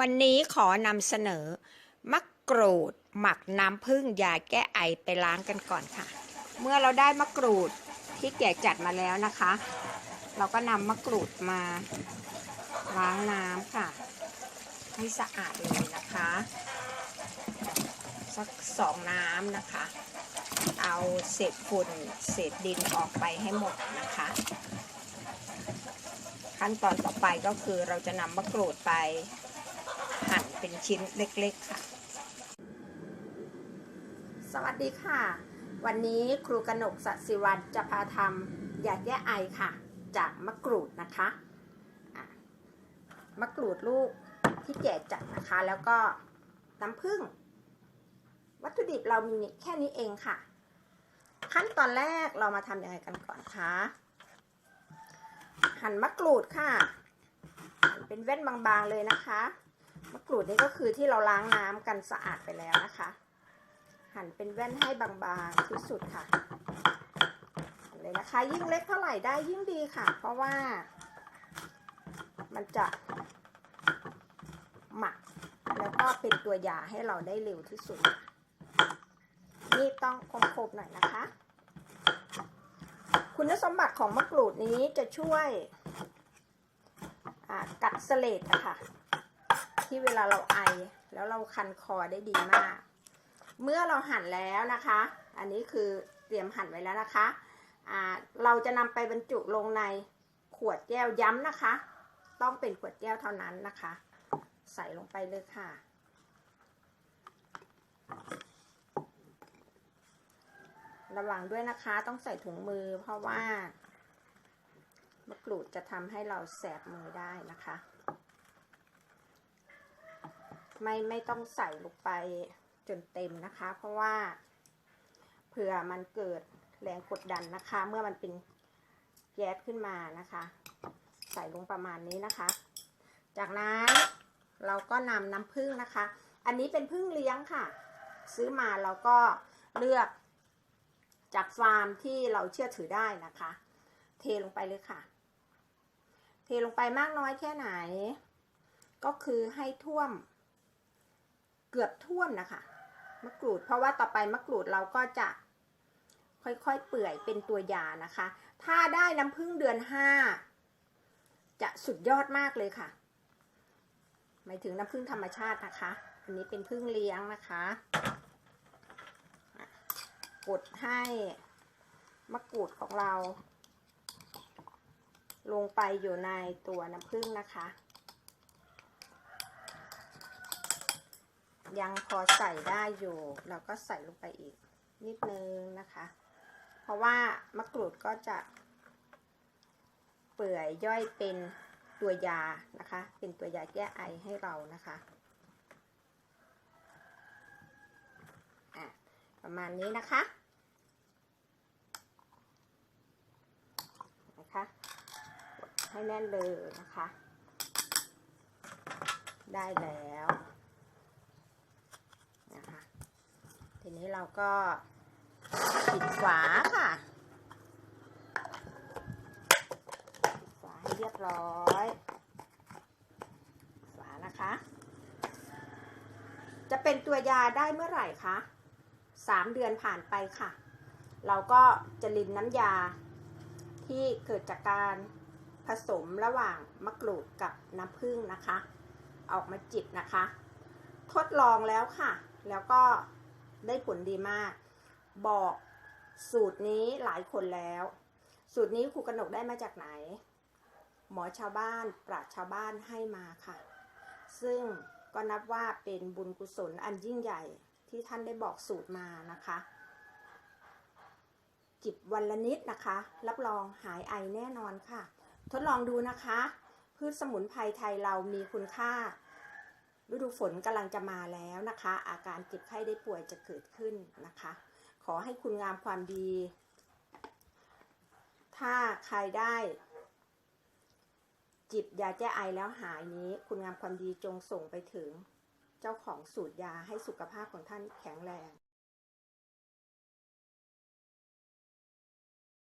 วันนี้ขอนำเสนอมะกรูดหมักน้ำผึ้งยาแก้ไอไปล้างกันก่อนค่ะ เมื่อเราได้มะกรูดที่แกะจัดมาแล้วนะคะ เราก็นำมะกรูดมาล้างน้ำค่ะ ให้สะอาดเลยนะคะ สักสองน้ำนะคะ เอาเศษฝุ่นเศษดินออกไปให้หมดนะคะ ขั้นตอนต่อไปก็คือเราจะนำมะกรูดไป เป็นชิ้นเล็กๆค่ะ สวัสดีค่ะ วันนี้ครูกนกสัสิวันจะพาทำยาแก้ไอค่ะ จากมะกรูดนะคะะมะกรูดลูกที่แก่จัดนะคะ แล้วก็น้ำผึ้งวัตถุดิบเรามีแค่นี้เองค่ะ ขั้นตอนแรกเรามาทำยังไงกันก่อนคะหั่นมะกรูดค่ะหั่นเป็นแว่นบางๆเลยนะคะ มะกรูดนี่ก็คือที่เราล้างน้ำกันสะอาดไปแล้วนะคะ หั่นเป็นแว่นให้บางๆที่สุดค่ะหั่นเลยนะคะ ยิ่งเล็กเท่าไหร่ได้ยิ่งดีค่ะ เพราะว่า มันจะหมักแล้วก็เป็นตัวยาให้เราได้เร็วที่สุด นี่ต้องคมๆหน่อยนะคะ คุณสมบัติของมะกรูดนี้จะช่วยกัดเสลดอะค่ะ ที่เวลาเราไอ แล้วเราคันคอได้ดีมาก เมื่อเราหั่นแล้วนะคะ อันนี้คือเตรียมหั่นไว้แล้วนะคะะเราจะนำไปบรรจุลงในขวดแก้วย้ำนะคะ ต้องเป็นขวดแก้วเท่านั้นนะคะ ใส่ลงไปเลยค่ะ ระวังด้วยนะคะต้องใส่ถุงมือเพราะว่ามะกรูดจะทำให้เราแสบมือได้นะคะ ไม่ไม่ต้องใส่ลงไปจนเต็มนะคะ เพราะว่าเผื่อมันเกิดแรงกดดันนะคะ เมื่อมันเป็นแก๊สขึ้นมานะคะ ใส่ลงประมาณนี้นะคะ จากนั้นเราก็นำน้ำผึ้งนะคะ อันนี้เป็นผึ้งเลี้ยงค่ะ ซื้อมาเราก็เลือกจากฟาร์มที่เราเชื่อถือได้นะคะ เทลงไปเลยค่ะ เทลงไปมากน้อยแค่ไหน ก็คือให้ท่วม เกือบท่วมนะคะมะกรูด เพราะว่าต่อไปมะกรูดเราก็จะค่อยๆเปื่อยเป็นตัวยานะคะ ถ้าได้น้ำผึ้งเดือนห้าจะสุดยอดมากเลยค่ะ หมายถึงน้ำผึ้งธรรมชาตินะคะ อันนี้เป็นผึ้งเลี้ยงนะคะ กดให้มะกรูดของเรา ลงไปอยู่ในตัวน้ำผึ้งนะคะ ยังพอใส่ได้อยู่ เราก็ใส่ลงไปอีกนิดนึงนะคะ เพราะว่ามะกรูดก็จะ เปื่อยย่อยเป็นตัวยานะคะ เป็นตัวยาแก้ไอให้เรานะคะประมาณนี้นะคะนะคะให้แน่นเลยนะคะ ได้แล้วนะคะ ทีนี้ เราก็ปิดฝาค่ะฝาให้เรียบร้อยฝานะคะ จะเป็นตัวยาได้เมื่อไหร่คะสามเดือนผ่านไปค่ะ เราก็จะลินน้ำยาที่เกิดจากการผสมระหว่างมะกรูดกับน้ำผึ้งนะคะ ออกมาจิบนะคะ ทดลองแล้วค่ะ แล้วก็ ได้ผลดีมาก บอกสูตรนี้หลายคนแล้ว สูตรนี้ครูกนกได้มาจากไหน หมอชาวบ้านปราชชาวบ้านให้มาค่ะ ซึ่งก็นับว่าเป็นบุญกุศลอันยิ่งใหญ่ที่ท่านได้บอกสูตรมานะคะ จิบวันละนิดนะคะ รับรองหายไอแน่นอนค่ะ ทดลองดูนะคะ พืชสมุนไพรไทยเรามีคุณค่า ฤดูฝนกำลังจะมาแล้วนะคะ อาการเจ็บไข้ได้ป่วยจะเกิดขึ้นนะคะ ขอให้คุณงามความดี ถ้าใครได้ จิบยาแก้ไอแล้วหายนี้ คุณงามความดีจงส่งไปถึง เจ้าของสูตรยาให้สุขภาพของท่านแข็งแรง